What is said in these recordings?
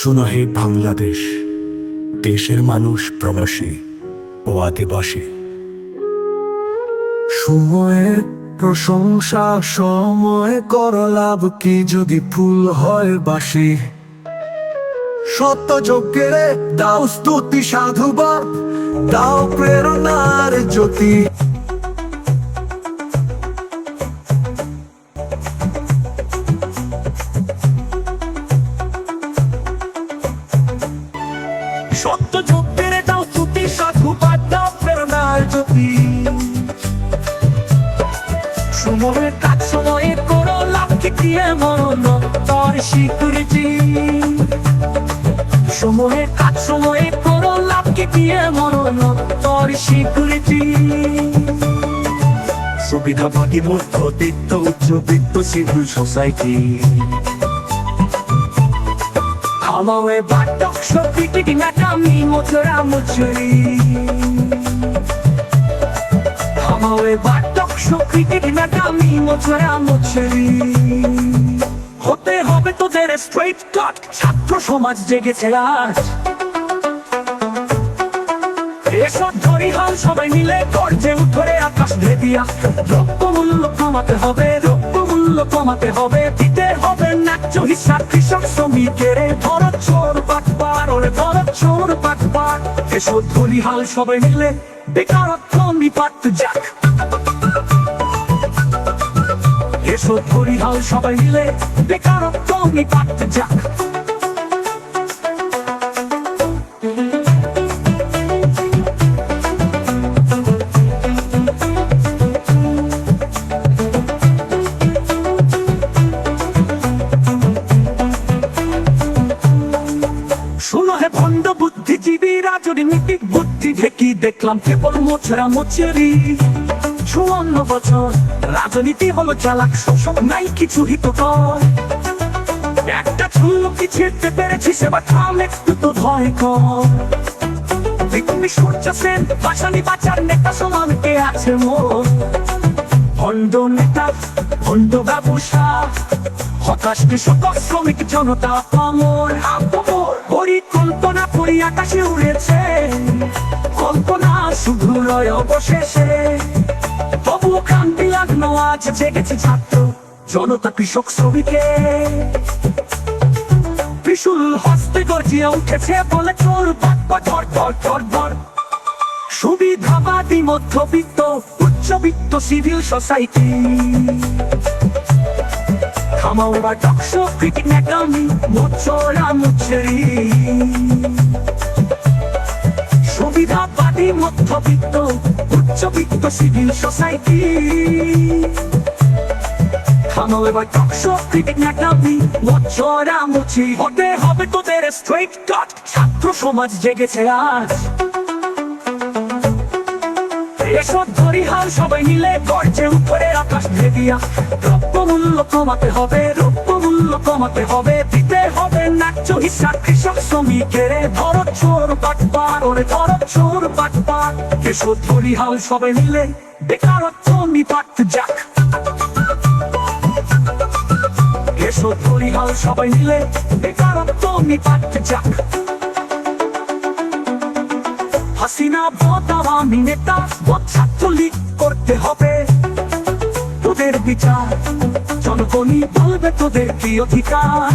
শোনো বাংলাদেশ, দেশের মানুষ প্রবাসী ও আদিবাসী। সময়ের প্রশংসা, সময় কর লাভ, কি যদি ফুল হয় বাসি। সত্য যজ্ঞের দাও স্তুতি সাধুবাদ, দাও প্রেরণার জ্যোতি। সময়ের কাজ সময়ে করো লাভকে দিয়ে মরণ তোর স্বীকৃতি সময়ের কাজ সময়ে করো লাভকে দিয়ে মরণ তোর স্বীকৃতি সুবিধাবাদী মধ্যবিত্ত উচ্চবিত্ত সিভিল সোসাইটি। আমাwe বাটক সত্যি কি নাকামি মোচরা মোচরি। কি নাকামি মোচরা হতে হবে তোদের স্ট্রেট কাট ছাত্র সমাজ জেগেছে আজ। এসব ধরি হাল সবাই মিলে গর্জে উঠরে আকাশ ভেদিয়া। দ্রব্য মূল্য কমাতে হবে দ্রব্য মূল্য কমাতে হবে, দিতে হবে ন্যায্য হিসাব। কৃষক শ্রমিকের ভরত চোর বাটবার ওরে ভরত চোর বাটবার এসব ধরি হাল সবাই মিলে বেকারত্ব নিপাত যাক। এসব ধরি হাল সবাই মিলে বেকারত্ব নিপাত যাক। হে ভণ্ড বুদ্ধিজীবী রাজনীতিক বুদ্ধি ঢেকি দেখলাম কেবল মোছরা মোচেরি চুয়ান্ন বছর। রাজনীতি হলো চালাক শোষক, নাই কিছু হিতকর। একটা চুল্ল কি ছিঁড়তে পেরেছি সেবা থাম একটু তো ভয় কর বিকুমি সূর্য সেন, বাসানি বাঁচার নেতা সমান কে আছে মোর? ভণ্ড নেতা, ভণ্ড ব্যবসা, হতাশ কৃষক, শ্রমিক জনতা পামর আপমর। পরিকল্পনা করি আকাশে উড়েছে। কল্পনা শুধু রয় অবশেষে। ক্রান্তি লাগল আজ জেগেছে ছাত্র জনতা কৃষক শ্রমিকে। ত্রিশুল হস্তে গর্জিয়ে উঠেছে বলে চোর বাট ধর ধর ধর ধর সুবিধাবাদী মধ্যবিত্ত, উচ্চবিত্ত সিভিল সোসাইটি থামাও বা টকশ ক্রিকেট ন্যাকামি মোচরা মুচরি সুবিধাবাদী মধ্যবিত্ত উচ্চবিত্ত সিভিল সোসাইটি থামাও এবার টকশ ক্রিকেট ন্যাকামি মোচরা মুচি হতে হবে তোদের স্ট্রেট কাট ছাত্র সমাজ জেগেছে আজ। এসব ধরি হাল সবাই মিলে গর্জে উপরে আকাশ ভেদিয়া। দ্রব্য মূল্য কমাতে হবে দ্রব্য মূল্য কমাতে হবে, দিতে হবে হিসাব কৃষক শ্রমিকের ধরত চোর বাটবার ওরে ধরত চোর বাটবার এসব ধরি হাল সবাই মিলে বেকারত্ব নিপাত যাক। এসব ধরি হাল সবাই মিলে বেকারত্ব নিপাত যাক। হাসিনা বদামি নেতা ছাত্রলীগ করতে হবে। তোদের বিচার, জনগণই বলবে তোদের কি অধিকার?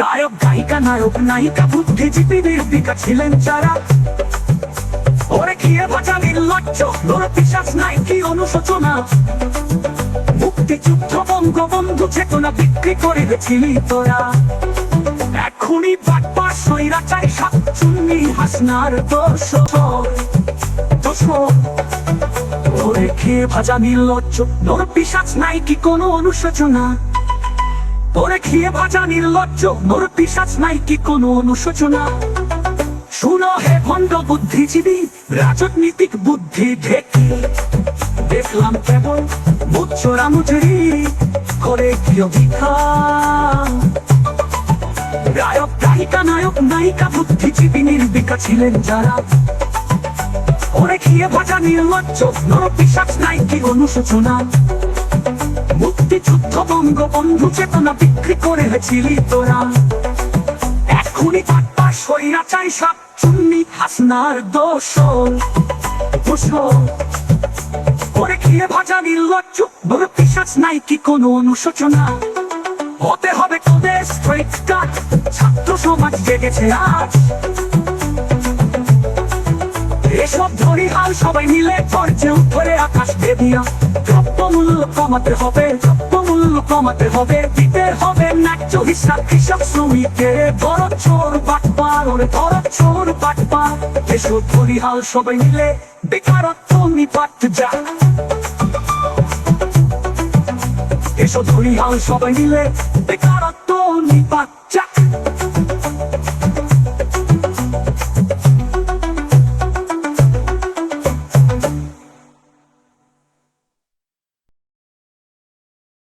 গায়ক, গায়িকা, নায়ক, নায়িকা বুদ্ধিজীবীদের দিকা ছিলেন যারা। ওরে খেয়ে ভাজা নির্লজ্জ তোর বিশ্বাস নাই কি অনুশোচনা। মুক্তিযুদ্ধ বঙ্গবন্ধু চেতনা বিক্রি করে গেছিলি তোরা। এখনই বাটপার সইরা চাই সাত চুন্নি হাসনার দোষ দোষ ওরে খেয়ে ভাজা নির্লজ্জ তোর পিসাচ নাই কি কোনো অনুশোচনা। তোরে খেয়ে ভাজা নির্লজ্জ। তোর পিসাচ নাই কি কোনো অনুশোচনা। শুনো হে ভণ্ড বুদ্ধিজীবী, রাজনীতিক বুদ্ধি ঢেকি। দেখলাম কেবল মুচ্চরা মুচরি করে কি গায়ক, গায়িকা, নায়ক, নায়িকা, বুদ্ধিজীবী নির্বিকা ছিলেন যারা। ওরে খেয়ে ভাজা নির্লজ্জ নর পিসাচ নাই কি অনুশোচনা। মুক্তিযুদ্ধ বঙ্গবন্ধু চেতনা বিক্রি করে ছিলি তোরা খুনি পাট্টা সইরা চাই সব চুন্নি হাসনার দোষ করে খেয়ে ভাজা নির্লজ্জ বড় পিসাচ নাই কি কোনো অনুশোচনা? হতে হবে তোদের স্ট্রেট কাট ছাত্র সমাজ জেগেছে আজ। এসব ধরি হাল সবাই মিলে উপরে আকাশ দেবিয়া মূল্য কমাতে হবে মূল্য কমাতে হবে, দিতে হবে ন্যায্য হিসাব। কৃষক শ্রমিকের বড় চোর বাটপার, ওরে বড় চোর বাটপার। এসব ধরিহাল সবাই মিলে বেকারত্ব নিপাত যা। এসব ধরিহাল সবাই মিলে বেকারত্ব নিপাত